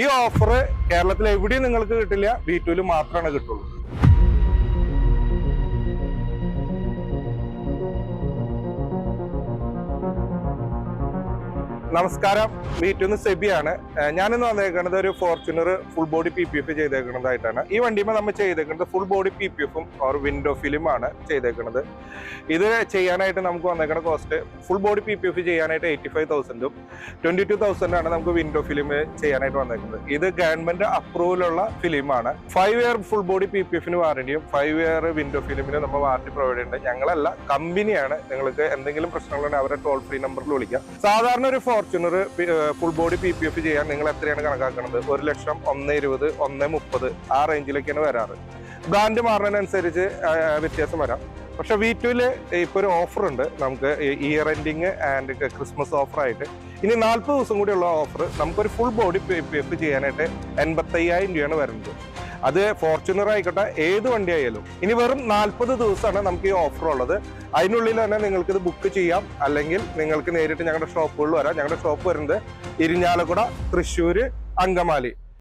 ഈ ഓഫർ കേരളത്തിൽ എവിടെയും നിങ്ങൾക്ക് കിട്ടില്ല. ബി ടുവിൽ മാത്രമാണ് കിട്ടുള്ളൂ. നമസ്കാരം. വീട്ടിൽ സെബിയാണ്. ഞാനിന്ന് വന്നേക്കുന്നത് ഒരു Fortuner full body P P F ചെയ്തേക്കുന്നതായിട്ടാണ് ഈ വണ്ടിയുമ്പോൾ നമ്മൾ ചെയ്തേക്കുന്നത് ഫുൾ ബോഡി പി പി എഫും ഓർ വിൻഡോ ഫിലിമാണ് ചെയ്തേക്കുന്നത് ഇത് ചെയ്യാനായിട്ട് നമുക്ക് വന്നേക്കുന്ന cost full body P P F ചെയ്യാനായിട്ട് എയ്റ്റി ഫൈവ് തൗസൻഡും ട്വന്റി ടു തൗസൻഡാണ് നമുക്ക് വിൻഡോ ഫിലിം ചെയ്യാനായിട്ട് വന്നേക്കുന്നത് ഇത് ഗവൺമെന്റ് അപ്രൂവലുള്ള ഫിലിമാണ് five year full body P P എഫിന് വാറണ്ടിയും ഫൈവ് ഇയർ വിൻഡോ ഫിലിമിന് നമ്മൾ വാറണ്ടി പ്രൊവൈഡ് ചെയ്യുന്നുണ്ട്. ഞങ്ങളല്ല കമ്പനിയാണ് നിങ്ങൾക്ക് എന്തെങ്കിലും പ്രശ്നങ്ങളുണ്ടെങ്കിൽ അവരെ ടോൾ ഫ്രീ നമ്പറിൽ വിളിക്കാം. സാധാരണ ഒരു Fortuner full body P P F ചെയ്യാൻ നിങ്ങൾ എത്രയാണ് കണക്കാക്കുന്നത് ഒരു ലക്ഷം ഒന്ന് ഇരുപത് ഒന്ന് മുപ്പത് ആ റേഞ്ചിലേക്കാണ് വരാറ്. ബ്രാൻഡ് മാറുന്നതിനനുസരിച്ച് വ്യത്യാസം വരാം. പക്ഷെ വി ടുവിൽ ഇപ്പോൾ ഒരു ഓഫർ ഉണ്ട്. നമുക്ക് year ending and Christmas offer ആയിട്ട്. ഇനി നാൽപ്പത് ദിവസം കൂടിയുള്ള ഓഫർ നമുക്കൊരു full body P P F ചെയ്യാനായിട്ട് എൺപത്തയ്യായിരം രൂപയാണ് വരുന്നത്. അത് ഫോർച്യൂണർ ആയിക്കോട്ടെ ഏത് വണ്ടി ആയാലും ഇനി വെറും നാൽപ്പത് ദിവസമാണ് നമുക്ക് ഈ ഓഫർ ഉള്ളത്. അതിനുള്ളിൽ തന്നെ നിങ്ങൾക്ക് ഇത് ബുക്ക് ചെയ്യാം. അല്ലെങ്കിൽ നിങ്ങൾക്ക് നേരിട്ട് ഞങ്ങളുടെ ഷോപ്പുകളിൽ വരാം. ഞങ്ങളുടെ ഷോപ്പ് വരുന്നത് ഇരിഞ്ഞാലക്കുട തൃശ്ശൂർ അങ്കമാലി.